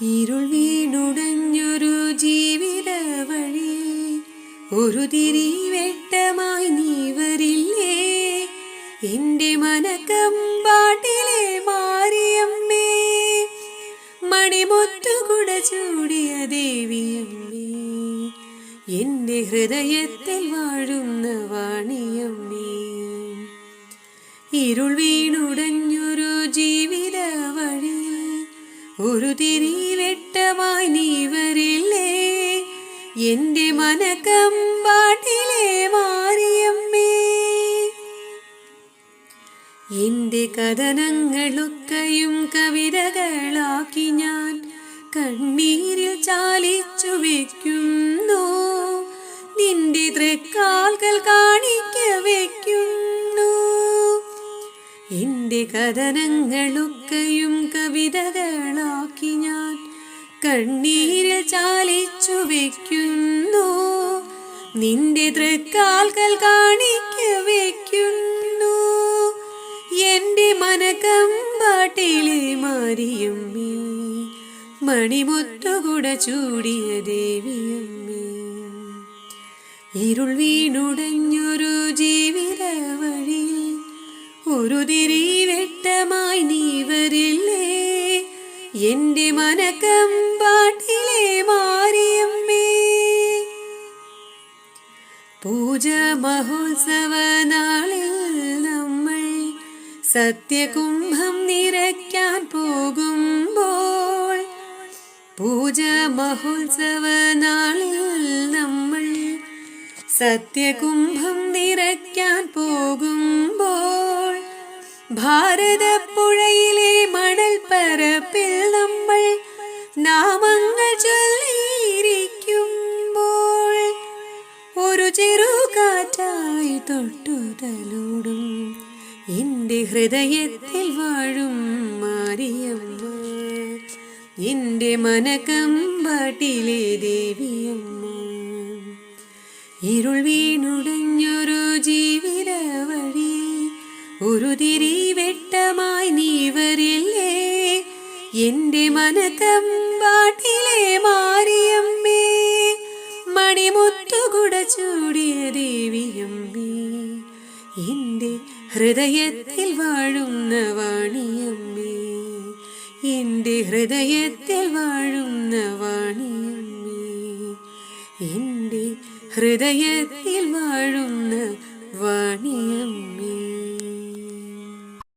ഇരുൾ വീണുടഞ്ഞൊരു ജീവിത വഴി ഒരു തിരി വെട്ടമായി നീ വരില്ലേ? എന്റെ മനക്കമ്പാട്ടിലെ മാറിയമ്മേ മണിമുത്തുകൂടെ ചൂടിയ ദേവിയമ്മേ എന്റെ ഹൃദയത്തിൽ വാഴുന്ന വാണിയമ്മേ. ഇരുൾ വീണുടഞ്ഞൊരു ജീവിത വഴി ഒരു തിരി എന്റെ മനക്കമ്പാട്ടിലെ മാറിയമ്മേ. എന്റെ കഥനങ്ങളൊക്കെയും കവിതകളാക്കി ഞാൻ കണ്ണീരിൽ ചാലിച്ചു വെക്കുന്നു. നിന്റെ തൃക്കാൽകൾ കാണിക്ക വെക്കുന്നു. എന്റെ കഥനങ്ങളൊക്കെയും കവിതകളാക്കി ഞാൻ കണ്ണീരിൽ ചാലിച്ചു വെക്കുന്നു. നിന്റെ തൃക്കാൽകൾ കാണിക്ക വെക്കുന്നു. എന്റെ മനക്കമ്പാട്ടിലെ മാറിയമ്മേ മണിമുത്തുകുട ചൂടിയ ദേവിയമ്മേ. ഇരുൾ വീണുടഞ്ഞൊരു ജീവിത വഴി ഒരു തിരി വെട്ടമായി നീ എന്റെ മനക്കമ്പാട്ടിലെ മാറിയമ്മേ. പൂജ മഹോത്സവ നാളിൽ നമ്മൾ സത്യകുംഭം നിറയ്ക്കാൻ പോകുമ്പോൾ പൂജ മഹോത്സവ നാളിൽ നമ്മൾ സത്യകുംഭം നിറയ്ക്കാൻ പോകുമ്പോൾ ഭാരതപ്പുഴയിലെ നാമങ്ങൾ ചൊല്ലിയിരിക്കുമ്പോൾ ഒരു ചെറുകാറ്റായി തൊട്ടുതലോടും. എന്റെ ഹൃദയത്തിൽ വാഴും മാറിയമ്മ എന്റെ മനക്കമ്പാട്ടിലെ ദേവിയമ്മ. ഇരുൾ വീണുടഞ്ഞൊരു ജീവിത വഴി ഒരു തിരി വെട്ടമായി നീ വരില്ലേ? എന്റെ മനക്കമ്പാട്ടിലെ മാറിയമ്മേ മണിമുത്തുകുട ചൂടിയ ദേവിയമ്മേ എന്റെ ഹൃദയത്തിൽ വാഴുന്ന വാണിയമ്മേ എന്റെ ഹൃദയത്തിൽ വാഴുന്ന വാണിയമ്മേ എന്റെ ഹൃദയത്തിൽ വാഴുന്ന വാണിയമ്മേ.